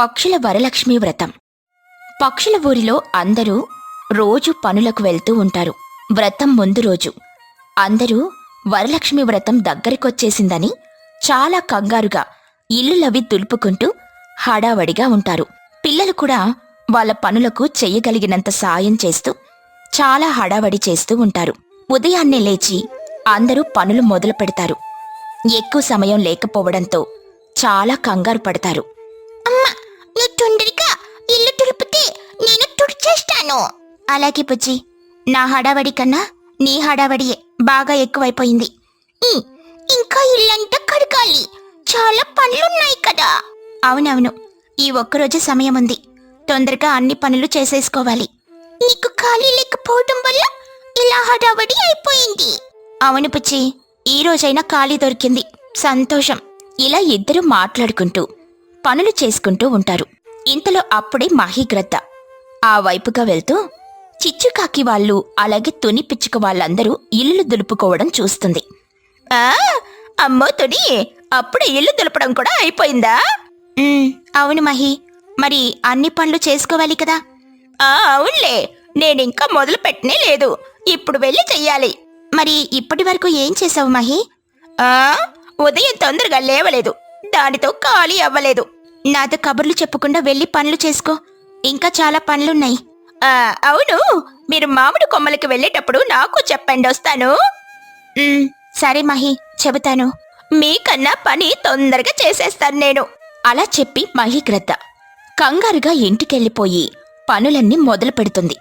పక్షుల వరలక్ష్మి వ్రతం. పక్షుల ఊరిలో అందరూ రోజు పనులకు వెళ్తూ ఉంటారు. వ్రతం ముందు రోజు. అందరూ వరలక్ష్మి వ్రతం దగ్గరికొచ్చేసిందని చాలా కంగారుగా ఇల్లులవి దులుపుకుంటూ హడావడిగా ఉంటారు. పిల్లలు కూడా వాళ్ళ పనులకు చెయ్యగలిగినంత సాయం చేస్తూ చాలా హడావడి చేస్తూ ఉంటారు. ఉదయాన్నే లేచి అందరూ పనులు మొదలు పెడతారు ఎక్కువ సమయం లేకపోవడంతో చాలా కంగారు పడతారు. తొందరగా ఇల్లు తుడిపితే నేను తుడిచేస్తాను. అలాగే బుజ్జి నా హడావడి కన్నా నీ హడావడియే బాగా ఎక్కువైపోయింది. ఇంకా ఇల్లంతా కడగాలి. చాలా పనులున్నాయి కదా. అవునవును ఈ ఒక్కరోజు సమయం ఉంది. తొందరగా అన్ని పనులు చేసేసుకోవాలి. నీకు ఖాళీ లేకపోవడం వల్ల ఇలా హడావడి అయిపోయింది. అవును పుచ్చి ఈ రోజైనా ఖాళీ దొరికింది. సంతోషం. ఇలా ఇద్దరు మాట్లాడుకుంటూ పనులు చేసుకుంటూ ఉంటారు. ఇంతలో అప్పుడే మాహిగ్రద్ద ఆ వైపుగా వెళ్తూ చిచ్చుకాకి వాళ్ళు అలాగే తుని పిచ్చుక వాళ్ళందరూ ఇల్లు దులుపుకోవడం చూస్తుంది. ఆ అమ్మో తుని అప్పుడే ఇల్లు దులపడం కూడా అయిపోయిందా? అవును మహి. మరి అన్ని పనులు చేసుకోవాలి కదా? ఆ అవునులే. నేనింకా మొదలు పెట్టనే లేదు. ఇప్పుడు వెళ్ళి చెయ్యాలి. మరి ఇప్పటి వరకు ఏం చేసావు మహి? ఆ ఉదయం తొందరగా లేవలేదు. దానితో ఖాళీ అవ్వలేదు. నాతో కబుర్లు చెప్పకుండా వెళ్ళి పనులు చేసుకో. ఇంకా చాలా పనులున్నాయి. అవును. మీరు మామిడి కొమ్మలకి వెళ్ళేటప్పుడు నాకు చెప్పండి వస్తాను. ఉమ్, సరే మహి చెబుతాను. మీకన్నా పని తొందరగా చేసేస్తాను నేను. అలా చెప్పి మహిగ్రద్ద కంగారుగా ఇంటికెళ్ళిపోయి పనులన్నీ మొదలు పెడుతుంది.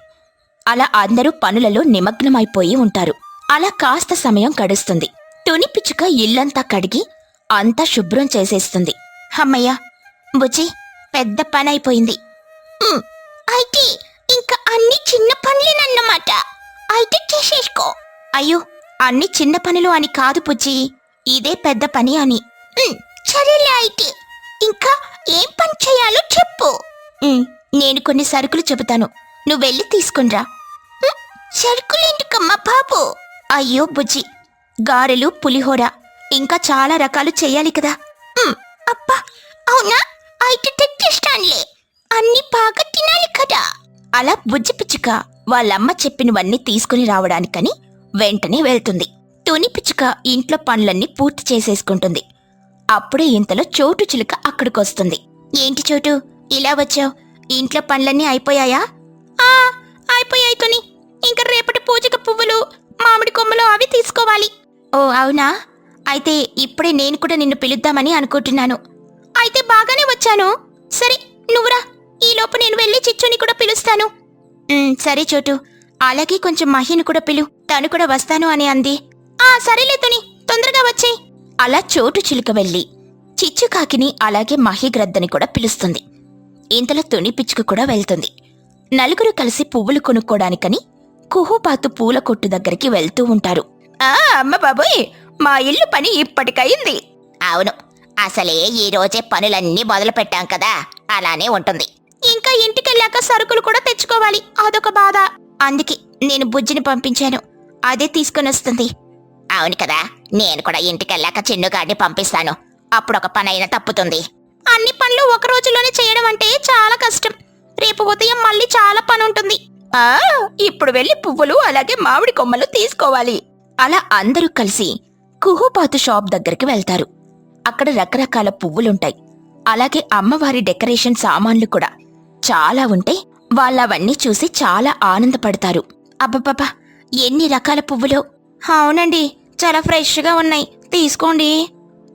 అలా అందరూ పనులలో నిమగ్నమైపోయి ఉంటారు. అలా కాస్త సమయం గడుస్తుంది. తుని పిచ్చుక ఇల్లంతా కడిగి అంతా శుభ్రం చేసేస్తుంది. అమ్మయ్య బుజ్జి పెద్ద పని అయిపోయింది అయితే ఇంకా అన్ని చిన్న పనులేనన్నమాట. అయితే చేసేసుకో. అయ్యో అన్ని చిన్న పనులు అని కాదు బుజ్జి. ఇదే పెద్ద పని అని. సరేలే అయితే. ఇంకా ఏం పని చేయాలో చెప్పు. నేను కొన్ని సరుకులు చెబుతాను. నువ్వు వెళ్ళి తీసుకునిరా సరుకులేందుకమ్మా బాబు? అయ్యో బుజ్జి గారెలు పులిహోర ఇంకా చాలా రకాలు చెయ్యాలి కదా. అబ్బా అవునా? అయితే తెచ్చిస్తానులే. అన్ని బాగా తినాలి కదా. అలా బుజ్జి పిచ్చుక వాళ్ళమ్మ చెప్పినవన్నీ తీసుకుని రావడానికని వెంటనే వెళ్తుంది. తుని పిచ్చుక ఇంట్లో పనులన్నీ పూర్తి చేసేసుకుంటుంది. అప్పుడే ఇంతలో చోటు చిలుక అక్కడికొస్తుంది. ఏంటి చోటు? ఇలా వచ్చావు? ఇంట్లో పనులన్నీ అయిపోయాయా? ఆ అయిపోయాయి తుని. ఇంకా రేపటి పూజక పువ్వులు మామిడి కొమ్మలు అవి తీసుకోవాలి. ఓ అవునా? అయితే ఇప్పుడే నేను కూడా నిన్ను పిలుద్దామని అనుకుంటున్నాను. అయితే బాగానే వచ్చాను. సరే నువ్వురా ఈలోపు నేను వెళ్ళి చిచ్చుని కూడా పిలుస్తాను. సరే చోటు. అలాగే కొంచెం మహిని కూడా పిలు. తను కూడా వస్తాను అని అంది. ఆ సరేలే తుని. తొందరగా వచ్చేయి. అలా చోటు చిలుక వెళ్ళి చిచ్చుకాకిని అలాగే మహిగ్రద్దని కూడా పిలుస్తుంది. ఇంతలో తుని పిచ్చుక కూడా వెళ్తుంది. నలుగురు కలిసి పువ్వులు కొనుక్కోడానికని కుహుపాతు పూల కొట్టు దగ్గరికి వెళ్తూ ఉంటారు. ఆ అమ్మ బాబోయ్ మా ఇల్లు పని ఇప్పటికయింది. అవును. అసలే ఈ రోజే పనులన్నీ మొదలు పెట్టాం కదా. అలానే ఉంటుంది. ఇంకా ఇంటికెళ్ళాక సరుకులు కూడా తెచ్చుకోవాలి. అదొక బాధ. అందుకే నేను బుజ్జిని పంపించాను. అదే తీసుకుని వస్తుంది అవును కదా. నేను కూడా ఇంటికెళ్ళాక చిన్నుగాడిని పంపిస్తాను. అప్పుడు ఒక పని అయినా తప్పుతుంది. అన్ని పనులు ఒక రోజులోనే చేయడం అంటే చాలా కష్టం. రేపు ఉదయం మళ్ళీ చాలా పని ఉంటుంది. ఆ ఇప్పుడు వెళ్ళి పువ్వులు అలాగే మామిడి కొమ్మలు తీసుకోవాలి. అలా అందరూ కలిసి కుహుపాతు షాప్ దగ్గరికి వెళ్తారు. అక్కడ రకరకాల పువ్వులుంటాయి. అలాగే అమ్మవారి డెకరేషన్ సామాన్లు కూడా. చాలా ఉంటే వాళ్ళవన్నీ చూసి చాలా ఆనందపడతారు. అబ్బబ్బబ్బా ఎన్ని రకాల పువ్వులు? అవునండి చాలా ఫ్రెష్గా ఉన్నాయి. తీసుకోండి.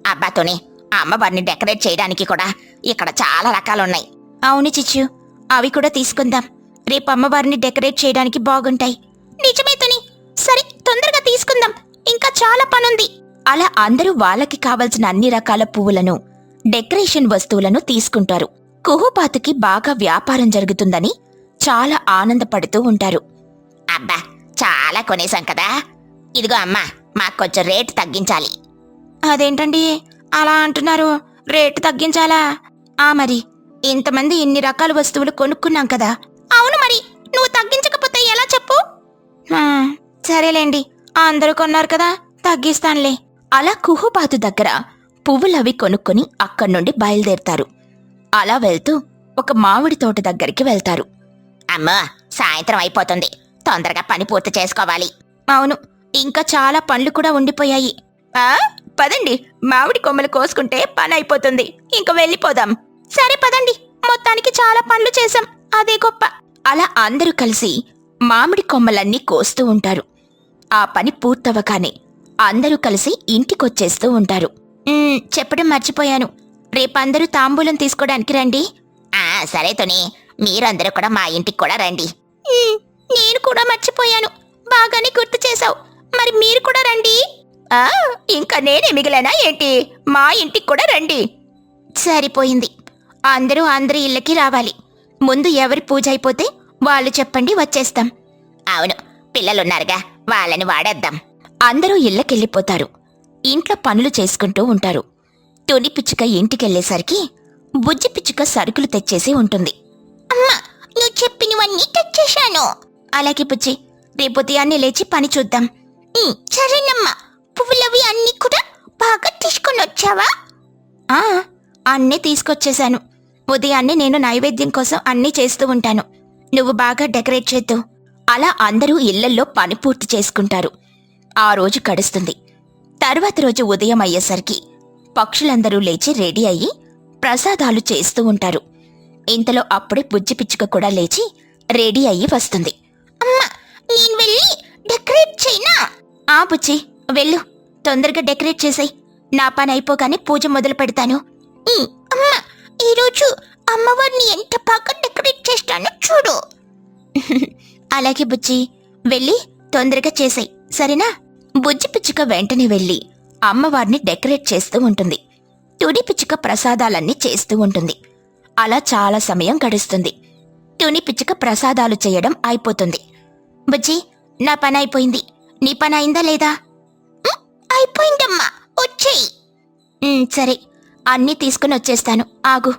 అబ్బాతోని అమ్మవారిని డెకరేట్ చేయడానికి కూడా ఇక్కడ చాలా రకాలున్నాయి. అవును చిచ్చు అవి కూడా తీసుకుందాం. రేపు అమ్మవారిని డెకరేట్ చేయడానికి బాగుంటాయి. నిజమే తుని సరే తొందరగా తీసుకుందాం. ఇంకా చాలా పనుంది. అలా అందరూ వాళ్ళకి కావలసిన అన్ని రకాల పువ్వులను డెకరేషన్ వస్తువులను తీసుకుంటారు. కుహుపాతుకి బాగా వ్యాపారం జరుగుతుందని చాలా ఆనందపడుతూ ఉంటారు. అబ్బా చాలా కొనేసాం కదా. ఇదిగో అమ్మా మాకు కొంచెం రేటు తగ్గించాలి. అదేంటండి? అలా అంటున్నారు. రేటు తగ్గించాలా? ఆ మరి ఇంతమంది ఇన్ని రకాల వస్తువులు కొనుక్కున్నాం కదా. అవును మరి నువ్వు తగ్గించకపోతే ఎలా చెప్పు? సరేలేండి. అందరూ కొన్నారు కదా తగ్గిస్తానులే. అలా కుహుబాతు దగ్గర పువ్వులవి కొనుక్కొని అక్కడి నుండి బయలుదేరతారు. అలా వెళ్తూ ఒక మామిడి తోట దగ్గరికి వెళ్తారు. అమ్మా సాయంత్రం అయిపోతుంది. తొందరగా పని పూర్తి చేసుకోవాలి. అవును ఇంకా చాలా పనులు కూడా ఉండిపోయాయి. ఆ? పదండి మామిడి కొమ్మలు కోసుకుంటే పని అయిపోతుంది. ఇంక వెళ్ళిపోదాం. సరే పదండి. మొత్తానికి చాలా పనులు చేశాం. అదే గొప్ప. అలా అందరూ కలిసి మామిడి కొమ్మలన్నీ కోస్తూ ఉంటారు. ఆ పని పూర్తవగానే అందరూ కలిసి ఇంటికొచ్చేస్తూ ఉంటారు. చెప్పడం మర్చిపోయాను. రేపందరూ తాంబూలం తీసుకోవడానికి రండి. సరే తుని మీరందరూ కూడా మా ఇంటికి కూడా రండి. నేను కూడా మర్చిపోయాను. బాగానే గుర్తు చేశావు. మరి మీరు కూడా రండి. ఆ ఇంకా నేనే మిగిలేనా ఏంటి? మా ఇంటికి కూడా రండి. సరిపోయింది. అందరూ అందరి ఇళ్ళకి రావాలి. ముందు ఎవరి పూజ అయిపోతే వాళ్ళు చెప్పండి వచ్చేస్తాం. అవును పిల్లలున్నారుగా వాళ్ళని వాడేద్దాం. అందరూ ఇళ్ళకెళ్ళిపోతారు. ఇంట్లో పనులు చేసుకుంటూ ఉంటారు. తుని పిచ్చుక ఇంటికెళ్ళేసరికి బుజ్జి పిచ్చుక సరుకులు తెచ్చేసి ఉంటుంది. అమ్మా నువ్వు చెప్పినవన్నీ తెచ్చేశాను. అలాగే బుజ్జి రేపు ఉదయాన్నే లేచి పని చూద్దాం. ఉమ్, సరేనమ్మా పువ్వులవి అన్నీ కూడా బాగా తీసుకొని వచ్చావా ఆ అన్నీ తీసుకొచ్చేశాను. ఉదయాన్నే నేను నైవేద్యం కోసం అన్నీ చేస్తూ ఉంటాను. నువ్వు బాగా డెకరేట్ చేద్దు. అలా అందరూ ఇళ్ళల్లో పని పూర్తి చేసుకుంటారు. ఆ రోజు గడుస్తుంది. తర్వాత రోజు ఉదయం అయ్యేసరికి పక్షులందరూ లేచి రెడీ అయ్యి ప్రసాదాలు చేస్తూ ఉంటారు. ఇంతలో అప్పుడే బుజ్జి పిచ్చుక కూడా లేచి రెడీ అయ్యి వస్తుంది. అమ్మా నేను వెళ్ళి డెకరేట్ చేయనా? ఆ బుజ్జి వెళ్ళు. తొందరగా డెకరేట్ చేసాయి. నా పని అయిపోగానే పూజ మొదలు పెడతాను. అమ్మా ఈరోజు అమ్మవారిని ఎంత బాగా డెకరేట్ చేస్తానో చూడు. అలాగే బుజ్జి వెళ్ళి తొందరగా చేసాయి. సరేనా? బుజ్జి పిచ్చుక వెంటనే వెళ్ళి అమ్మవారిని డెకరేట్ చేస్తూ ఉంటుంది. తుని పిచ్చుక ప్రసాదాలన్నీ చేస్తూ ఉంటుంది. అలా చాలా సమయం గడుస్తుంది. తుని పిచ్చుక ప్రసాదాలు చేయడం అయిపోతుంది. బుజ్జి నా పని అయిపోయింది. నీ పని అయిందా లేదా? అయిపోయిందమ్మా. వచ్చేయి. సరే. అన్నీ తీసుకుని వచ్చేస్తాను. ఆగు.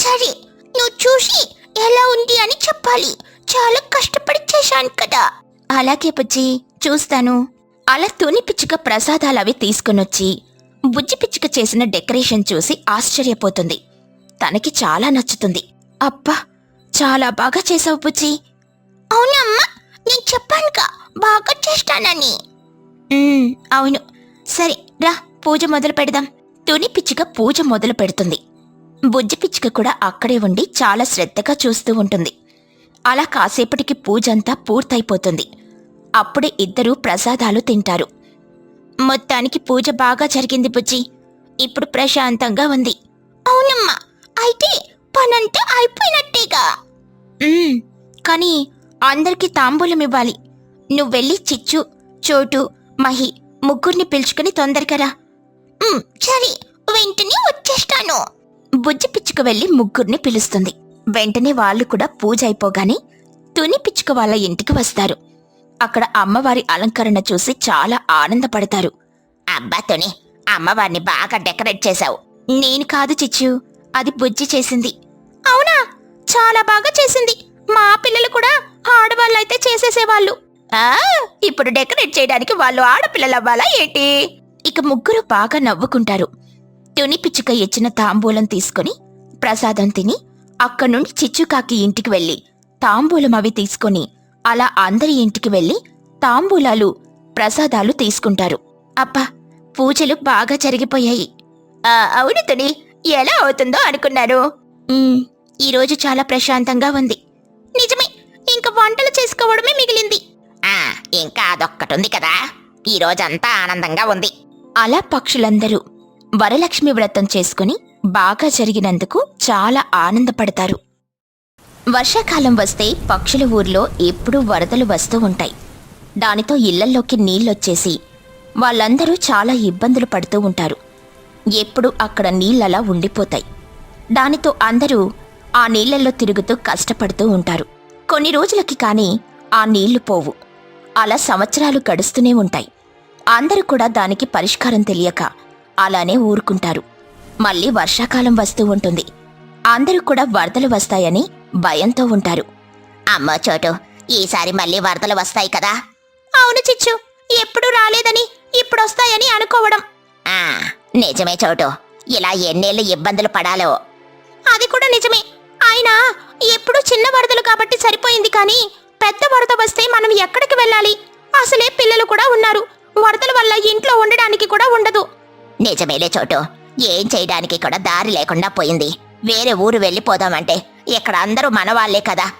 సరే. నువ్వు చూసి ఎలా ఉంది అని చెప్పాలి. చాలా కష్టపడి చేశాను కదా. అలాగే బుజ్జి చూస్తాను. అలా తుని పిచ్చుక ప్రసాదాలు అవి తీసుకునొచ్చి బుజ్జి పిచ్చుక చేసిన డెకరేషన్ చూసి ఆశ్చర్యపోతుంది. తనకి చాలా నచ్చుతుంది. అబ్బా చాలా బాగా చేసావు బుజ్జి. అవునమ్మా నేను చెప్పానుగా బాగా చేస్తానని. అవును. సరే రా పూజ మొదలు పెడదాం. తుని పిచ్చుక పూజ మొదలు పెడుతుంది. బుజ్జి పిచ్చుక కూడా అక్కడే ఉండి చాలా శ్రద్ధగా చూస్తూ ఉంటుంది. అలా కాసేపటికి పూజంతా పూర్తయిపోతుంది. అప్పుడే ఇద్దరూ ప్రసాదాలు తింటారు. మొత్తానికి పూజ బాగా జరిగింది బుజ్జి. ఇప్పుడు ప్రశాంతంగా ఉంది. అవునమ్మా అయితే పనంతా అయిపోయినట్టేగా. కానీ అందరికీ తాంబూలం ఇవ్వాలి. నువ్వు వెళ్ళి చిచ్చు చోటు మహి ముగ్గురిని పిలుచుకుని తొందరగా రా. సరే వెంటనే వచ్చేస్తాను. బుజ్జి పిచ్చుక వెళ్ళి ముగ్గురిని పిలుస్తుంది. వెంటనే వాళ్ళు కూడా పూజ అయిపోగానే తుని పిచ్చుక వాళ్ళ ఇంటికి వస్తారు. అక్కడ అమ్మవారి అలంకరణ చూసి చాలా ఆనందపడతారు. అబ్బా అమ్మవారిని బాగా డెకరేట్ చేశావు. నేను కాదు చిచ్చు అది బుజ్జి చేసింది. అవునా? చాలా బాగా చేసింది. మా పిల్లలు కూడా ఆడవాళ్ళైతే చేసేసేవాళ్ళు. ఆ? ఇప్పుడు డెకరేట్ చేయడానికి వాళ్ళు ఆడపిల్లలు అవ్వాలా ఏంటి? ఇక ముగ్గురు బాగా నవ్వుకుంటారు. తుని పిచ్చుక ఇచ్చిన తాంబూలం తీసుకుని ప్రసాదం తిని అక్కడి నుండి చిచ్చుకాకి ఇంటికి వెళ్ళి తాంబూలం అవి తీసుకొని అలా అందరి ఇంటికి వెళ్ళి తాంబూలాలు ప్రసాదాలు తీసుకుంటారు. అబ్బా పూజలు బాగా జరిగిపోయాయి. అవును తుని ఎలా అవుతుందో అనుకున్నారు. ఈరోజు చాలా ప్రశాంతంగా ఉంది. నిజమే ఇంకా వంటలు చేసుకోవడమే మిగిలింది. ఇంకా అదొక్కటుంది కదా. ఈ ఆనందంగా ఉంది. అలా పక్షులందరూ వరలక్ష్మి వ్రతం చేసుకుని బాగా జరిగినందుకు చాలా ఆనందపడతారు. వర్షాకాలం వస్తే పక్షుల ఊర్లో ఎప్పుడూ వరదలు వస్తూ ఉంటాయి. దానితో ఇళ్ళల్లోకి నీళ్ళొచ్చేసి వాళ్ళందరూ చాలా ఇబ్బందులు పడుతూ ఉంటారు. ఎప్పుడు అక్కడ నీళ్ళలా ఉండిపోతాయి. దానితో అందరూ ఆ నీళ్ళల్లో తిరుగుతూ కష్టపడుతూ ఉంటారు. కొన్ని రోజులకి కానీ ఆ నీళ్ళు పోవు. అలా సంవత్సరాలు గడుస్తూనే ఉంటాయి. అందరూ కూడా దానికి పరిష్కారం తెలియక అలానే ఊరుకుంటారు. మళ్ళీ వర్షాకాలం వస్తూ ఉంటుంది. అందరూ కూడా వరదలు వస్తాయని భయంతో ఉంటారు. అమ్మో చోటు ఈసారి మళ్ళీ వరదలు వస్తాయి కదా. అవును చిచ్చు ఎప్పుడు రాలేదని ఇప్పుడొస్తాయని అనుకోవడం. ఆ నిజమే చోటు ఇలా ఎన్నేళ్ళు ఇబ్బందులు పడాలో. అది కూడా నిజమే అయినా ఎప్పుడు చిన్న వరదలు కాబట్టి సరిపోయింది కానీ పెద్ద వరద వస్తే మనం ఎక్కడికి వెళ్ళాలి? అసలే పిల్లలు కూడా ఉన్నారు వరదల వల్ల ఇంట్లో ఉండడానికి కూడా ఉండదు. నిజమేలే చోటు ఏం చేయడానికి కూడా దారి లేకుండా పోయింది. వేరే ఊరు వెళ్ళిపోదామంటే ఇక్కడ అందరూ మనవాళ్ళే కదా.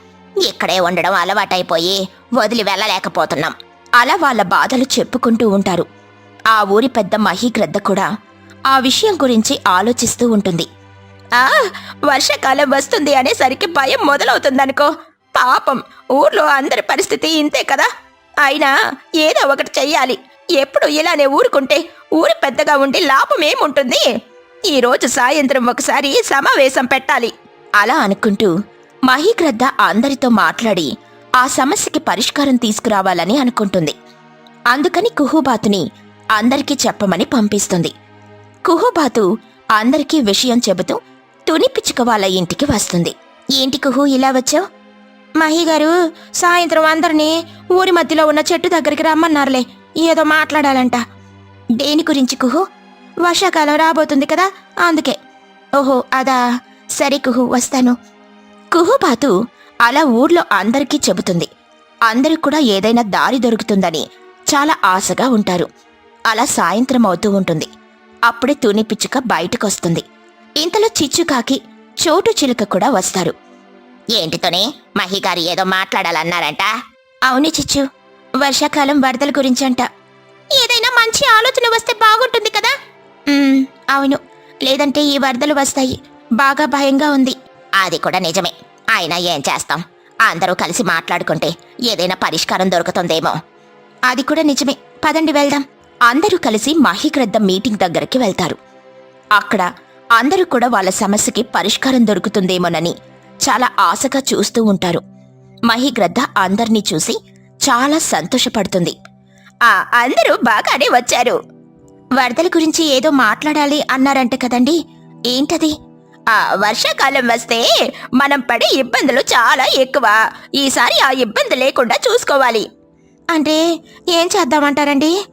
ఇక్కడే ఉండడం అలవాటైపోయి వదిలి వెళ్ళలేకపోతున్నాం. అలా వాళ్ళ బాధలు చెప్పుకుంటూ ఉంటారు. ఆ ఊరి పెద్ద మహీగ్రద్ద కూడా ఆ విషయం గురించి ఆలోచిస్తూ ఉంటుంది. ఆ వర్షాకాలం వస్తుంది అనేసరికి భయం మొదలవుతుందనుకో. పాపం ఊర్లో అందరి పరిస్థితి ఇంతే కదా. అయినా ఏదో ఒకటి చెయ్యాలి. ఎప్పుడు ఇలానే ఊరుకుంటే ఊరు పెద్దగా ఉండి లాభం ఏముంటుంది? ఈరోజు సాయంత్రం ఒకసారి సమావేశం పెట్టాలి. అలా అనుకుంటూ మహీగ్రద్ద అందరితో మాట్లాడి ఆ సమస్యకి పరిష్కారం తీసుకురావాలని అనుకుంటుంది. అందుకని కుహుబాతుని అందరికీ చెప్పమని పంపిస్తుంది. కుహుబాతు అందరికీ విషయం చెబుతూ తుని పిచ్చుక వాళ్ళ ఇంటికి వస్తుంది. ఏంటి కుహు ఇలా వచ్చావు? మహి గారు సాయంత్రం అందరినీ ఊరి మధ్యలో ఉన్న చెట్టు దగ్గరికి రమ్మన్నారులే. ఏదో మాట్లాడాలంట. దేని గురించి కుహు? వర్షాకాలం రాబోతుంది కదా అందుకే. ఓహో అదా? సరే కుహు వస్తాను. కుహుబాతు అలా ఊర్లో అందరికీ చెబుతుంది. అందరూ కూడా ఏదైనా దారి దొరుకుతుందని చాలా ఆశగా ఉంటారు. అలా సాయంత్రం అవుతూ ఉంటుంది. అప్పుడే తుని పిచ్చుక బయటకొస్తుంది. ఇంతలో చిచ్చుకాకి చోటు చిలుక కూడా వస్తారు. ఏంటితోనే మహిగారు ఏదో మాట్లాడాలన్నారంట? అవును చిచ్చు. వర్షాకాలం వరదల గురించంట. ఏదైనా మంచి ఆలోచన వస్తే బాగుంటుంది కదా? అవును. లేదంటే ఈ వరదలు వస్తాయి. బాగా భయంగా ఉంది. అది కూడా నిజమే. అయినా ఏం చేస్తాం? అందరూ కలిసి మాట్లాడుకుంటే ఏదైనా పరిష్కారం దొరుకుతుందేమో. అది కూడా నిజమే. పదండి వెళ్దాం. అందరూ కలిసి మహిగ్రద్ద మీటింగ్ దగ్గరికి వెళ్తారు. అక్కడ అందరూ కూడా వాళ్ళ సమస్యకి పరిష్కారం దొరుకుతుందేమోనని చాలా ఆశగా చూస్తూ ఉంటారు. మహిగ్రద్ద అందర్నీ చూసి చాలా సంతోషపడుతుంది. ఆ అందరూ బాగానే వచ్చారు. వరదల గురించి ఏదో మాట్లాడాలి అన్నారంట కదండి. ఏంటది? ఆ వర్షాకాలం వస్తే మనం పడే ఇబ్బందులు చాలా ఎక్కువ. ఈసారి ఆ ఇబ్బంది లేకుండా చూసుకోవాలి. అంటే ఏం చేద్దామంటారండి?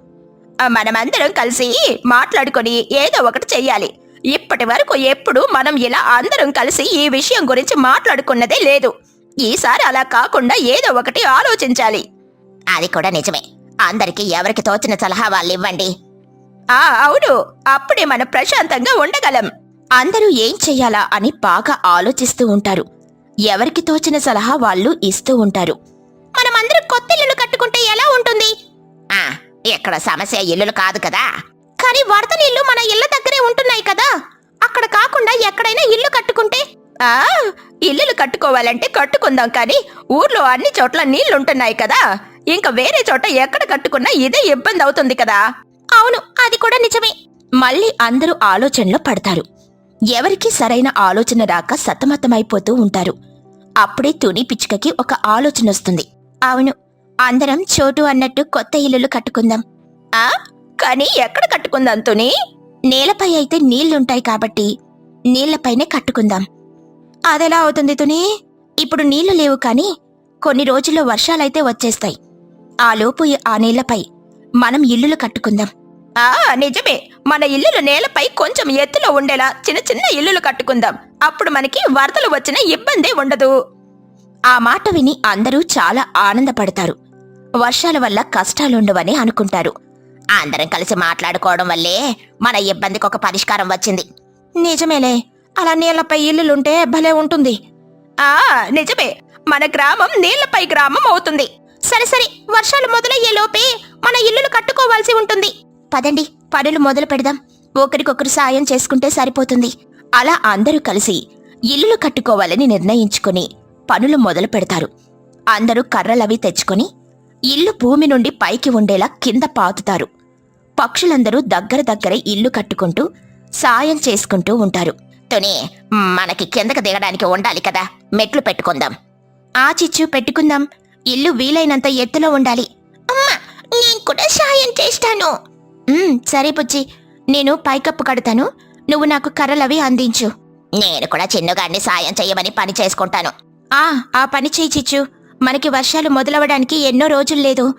మనమందరం కలిసి మాట్లాడుకొని ఏదో ఒకటి చెయ్యాలి. ఇప్పటి వరకు ఎప్పుడు మనం ఇలా అందరం కలిసి ఈ విషయం గురించి మాట్లాడుకున్నదే లేదు. ఈసారి అలా కాకుండా ఏదో ఒకటి ఆలోచించాలి. అది కూడా నిజమే. అందరికి ఎవరికి తోచిన సలహా వాళ్ళు ఇవ్వండి ఆ అవును. అప్పుడే మనం ప్రశాంతంగా ఉండగలం. అందరూ ఏం చెయ్యాలా అని బాగా ఆలోచిస్తూ ఉంటారు. ఎవరికి తోచిన సలహా వాళ్ళు ఇస్తూ ఉంటారు. మనమందరం కొత్త ఇల్లులు కట్టుకుంటే ఎలా ఉంటుంది? ఆ ఇక్కడ సమస్య ఇల్లులు కాదు కదా. కానీ వరద నీళ్ళు మన ఇళ్ళ దగ్గరే ఉంటున్నాయి కదా. అక్కడ కాకుండా ఎక్కడైనా ఇల్లు కట్టుకుంటే? ఆ ఇల్లులు కట్టుకోవాలంటే కట్టుకుందాం కానీ ఊర్లో అన్ని చోట్ల నీళ్ళుంటున్నాయి కదా. ఇంకా వేరే చోట ఎక్కడ కట్టుకున్నా ఇదే ఇబ్బంది అవుతుంది కదా. అవును అది కూడా నిజమే. మళ్ళీ అందరూ ఆలోచనలో పడతారు. ఎవరికి సరైన ఆలోచన రాక సతమతమైపోతూ ఉంటారు. అప్పుడే తుని పిచ్చుకకి ఒక ఆలోచన వస్తుంది. అవును అందరం చోటు అన్నట్టు కొత్త ఇల్లులు కట్టుకుందాం. ఆ? కానీ ఎక్కడ కట్టుకుందాం తుని? నేలపై అయితే నీళ్ళుంటాయి కాబట్టి నీళ్ళపైనే కట్టుకుందాం. అదెలా అవుతుంది తుని? ఇప్పుడు నీళ్ళు లేవు కానీ కొన్ని రోజుల్లో వర్షాలైతే వచ్చేస్తాయి. ఆ లోపు ఆ నీళ్ళపై మనం ఇల్లులు కట్టుకుందాం. ఆ నిజమే. మన ఇల్లులు నేలపై కొంచెం ఎత్తులో ఉండేలా చిన్న చిన్న ఇల్లులు కట్టుకుందాం. అప్పుడు మనకి వరదలు వచ్చిన ఇబ్బందే ఉండదు. ఆ మాట విని అందరూ చాలా ఆనందపడతారు. వర్షాల వల్ల కష్టాలుండవని అనుకుంటారు. అందరం కలిసి మాట్లాడుకోవడం వల్లే మన ఇబ్బందికి ఒక పరిష్కారం వచ్చింది. నిజమేలే. అలా నీళ్ళపై ఇల్లులుంటే భలే ఉంటుంది. ఆ నిజమే. మన గ్రామం నీళ్ళపై గ్రామం అవుతుంది. సరే సరే. వర్షాలు మొదలయ్యే లోపే మన ఇల్లులు కట్టుకోవాల్సి ఉంటుంది. పదండి పనులు మొదలు పెడదాం. ఒకరికొకరు సాయం చేసుకుంటే సరిపోతుంది. అలా అందరూ కలిసి ఇల్లులు కట్టుకోవాలని నిర్ణయించుకుని పనులు మొదలు పెడతారు. అందరూ కర్రలవి తెచ్చుకొని ఇల్లు భూమి నుండి పైకి ఉండేలా కింద పాతుతారు. పక్షులందరూ దగ్గర దగ్గరే ఇల్లు కట్టుకుంటూ సాయం చేసుకుంటూ ఉంటారు. తుని మనకి కిందకి దిగడానికి ఉండాలి కదా. మెట్లు పెట్టుకుందాం. ఆ చిచ్చు పెట్టుకుందాం. ఇల్లు వీలైనంత ఎత్తులో ఉండాలి. అమ్మా నేను కూడా సాయం చేస్తాను. సరే బుజ్జి. నేను పైకప్పు కడతాను. నువ్వు నాకు కర్రలవి అందించు. నేను కూడా చిన్నగాన్ని సాయం చెయ్యమని పని చేసుకుంటాను. ఆ ఆ పని చేయి చిచ్చు. మనకి వర్షాలు మొదలవడానికి ఎన్నో రోజులు లేదు.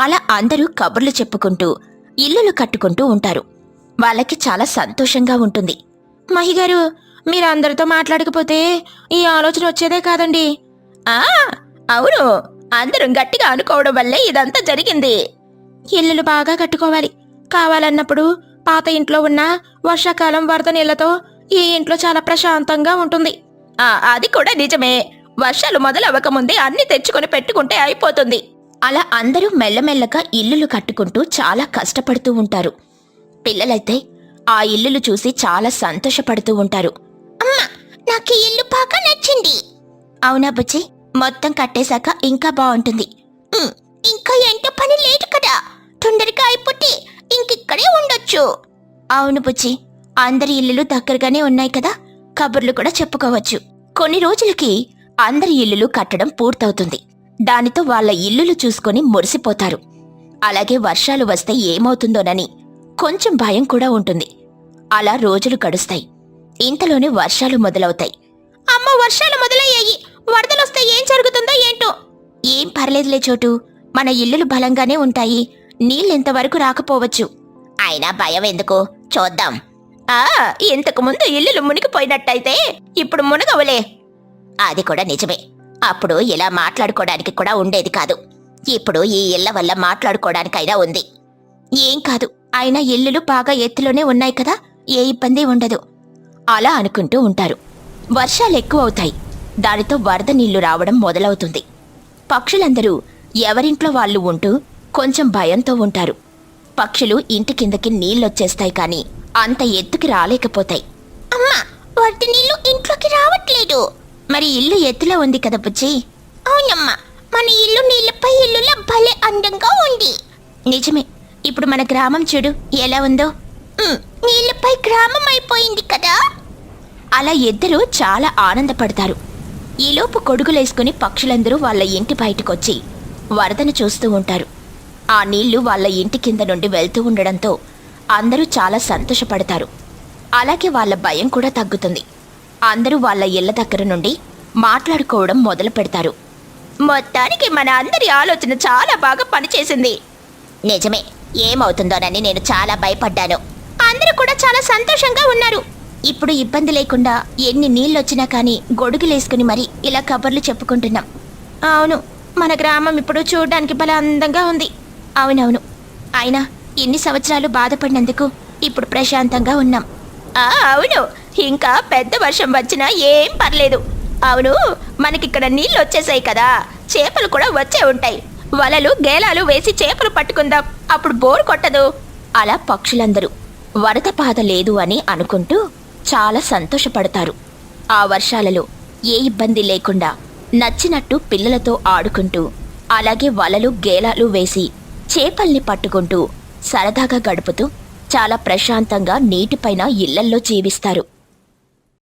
అలా అందరూ కబుర్లు చెప్పుకుంటూ ఇల్లులు కట్టుకుంటూ ఉంటారు. వాళ్ళకి చాలా సంతోషంగా ఉంటుంది. మహిగారు మీరు అందరితో మాట్లాడకపోతే ఈ ఆలోచన వచ్చేదే కాదండి. ఆ అవును. అందరం గట్టిగా అనుకోవడం వల్లే ఇదంతా జరిగింది. ఇల్లులు బాగా కట్టుకోవాలి. కావాలన్నప్పుడు పాత ఇంట్లో ఉన్న వర్షాకాలం వరద నీళ్ళతో ఈ ఇంట్లో చాలా ప్రశాంతంగా ఉంటుంది. అది కూడా నిజమే. వర్షాలు మొదలవ్వకముందే అన్ని తెచ్చుకొని పెట్టుకుంటే అయిపోతుంది. అలా అందరూ మెల్లమెల్లగా ఇల్లులు కట్టుకుంటూ చాలా కష్టపడుతూ ఉంటారు. పిల్లలైతే ఆ ఇల్లులు చూసి చాలా సంతోషపడుతూ ఉంటారు. అమ్మా నాకు ఇల్లు బాగా నచ్చింది. అవునా బుజ్జి? మొత్తం కట్టేశాక ఇంకా బాగుంటుంది. ఇంకా ఎంతో పని లేదు కదా. తొందరగా అయిపోతే ఇంకిక్కడే ఉండొచ్చు. అవును బుజ్జి అందరి ఇల్లులు దగ్గరగానే ఉన్నాయి కదా కబుర్లు కూడా చెప్పుకోవచ్చు. కొన్ని రోజులకి అందరి ఇల్లులు కట్టడం పూర్తవుతుంది. దానితో వాళ్ళ ఇల్లులు చూసుకొని మురిసిపోతారు. అలాగే వర్షాలు వస్తే ఏమవుతుందోనని కొంచెం భయం కూడా ఉంటుంది. అలా రోజులు గడుస్తాయి. ఇంతలోనే వర్షాలు మొదలవుతాయి. అమ్మ వర్షాలు మొదలయ్యాయి. వరదలొస్తే ఏం జరుగుతుందో ఏంటో? ఏం పర్లేదులే చోటు. మన ఇల్లులు బలంగానే ఉంటాయి. నీళ్ళింతవరకు రాకపోవచ్చు? అయినా భయం ఎందుకు? చూద్దాం. ఆ ఇంతకు ముందు ఇల్లులు మునిగిపోయినట్టయితే ఇప్పుడు మునగవులే. అది కూడా నిజమే. అప్పుడు ఇలా మాట్లాడుకోవడానికి కూడా ఉండేది కాదు. ఇప్పుడు ఈ ఇళ్ళ వల్ల మాట్లాడుకోవడానికైనా ఉంది. ఏం కాదు. అయినా ఇల్లులు బాగా ఎత్తులోనే ఉన్నాయి కదా. ఏ ఇబ్బంది ఉండదు. అలా అనుకుంటూ ఉంటారు. వర్షాలు ఎక్కువ అవుతాయి దానితో వరద నీళ్ళు రావడం మొదలవుతుంది. పక్షులందరూ ఎవరింట్లో వాళ్ళు ఉంటూ కొంచెం భయంతో ఉంటారు. పక్షులు ఇంటి కిందకి నీళ్ళొచ్చేస్తాయి కానీ అంత ఎత్తుకి రాలేకపోతాయి. అమ్మా వరద నీళ్ళు ఇంట్లోకి రావట్లేదు. మరి ఇల్లు ఎత్తులో ఉంది కదా బుజ్జి? అవునమ్మా మన ఇల్లు నీళ్ళపై ఇల్లులా భలే అందంగా ఉంది. నిజమే. ఇప్పుడు మన గ్రామం చూడు ఎలా ఉందో? ఉమ్, నీళ్ళపై గ్రామం అయిపోయింది కదా? అలా ఇద్దరూ చాలా ఆనందపడతారు. ఈలోపు కొడుకులేసుకుని పక్షులందరూ వాళ్ళ ఇంటి బయటకొచ్చి వరదను చూస్తూ ఉంటారు. ఆ నీళ్ళు వాళ్ళ ఇంటి కింద నుండి వెళ్తూ ఉండడంతో అందరూ చాలా సంతోషపడతారు. అలాగే వాళ్ళ భయం కూడా తగ్గుతుంది. అందరూ వాళ్ళ ఇళ్ళ దగ్గర నుండి మాట్లాడుకోవడం మొదలు పెడతారు. మొత్తానికి మన అందరి ఆలోచన చాలా బాగా పనిచేసింది. నిజమే ఏమవుతుందోనని నేను చాలా భయపడ్డాను. అందరూ కూడా చాలా సంతోషంగా ఉన్నారు. ఇప్పుడు ఇబ్బంది లేకుండా ఎన్ని నీళ్ళొచ్చినా కానీ గొడుగులేసుకుని మరి ఇలా కబుర్లు చెప్పుకుంటున్నాం. అవును మన గ్రామం ఇప్పుడు చూడడానికి భలే అందంగా ఉంది. అవునవును. అయినా ఇన్ని సంవత్సరాలు బాధపడినందుకు ఇప్పుడు ప్రశాంతంగా ఉన్నాం. ఆ, అవును. ఇంకా పెద్ద వర్షం వచ్చినా ఏం పర్లేదు. అవును మనకిక్కడ నీళ్ళు వచ్చేసాయి కదా. చేపలు కూడా వచ్చే ఉంటాయి. వలలు గేలాలు వేసి చేపలు పట్టుకుందాం. అప్పుడు బోర్ కొట్టదు. అలా పక్షులందరూ వరద బాధ లేదు అని అనుకుంటూ చాలా సంతోషపడతారు. ఆ వర్షాలలో ఏ ఇబ్బంది లేకుండా నచ్చినట్టు పిల్లలతో ఆడుకుంటూ అలాగే వలలు గేలాలు వేసి చేపల్ని పట్టుకుంటూ సరదాగా గడుపుతూ చాలా ప్రశాంతంగా నీటిపైన ఇళ్ళల్లో జీవిస్తారు.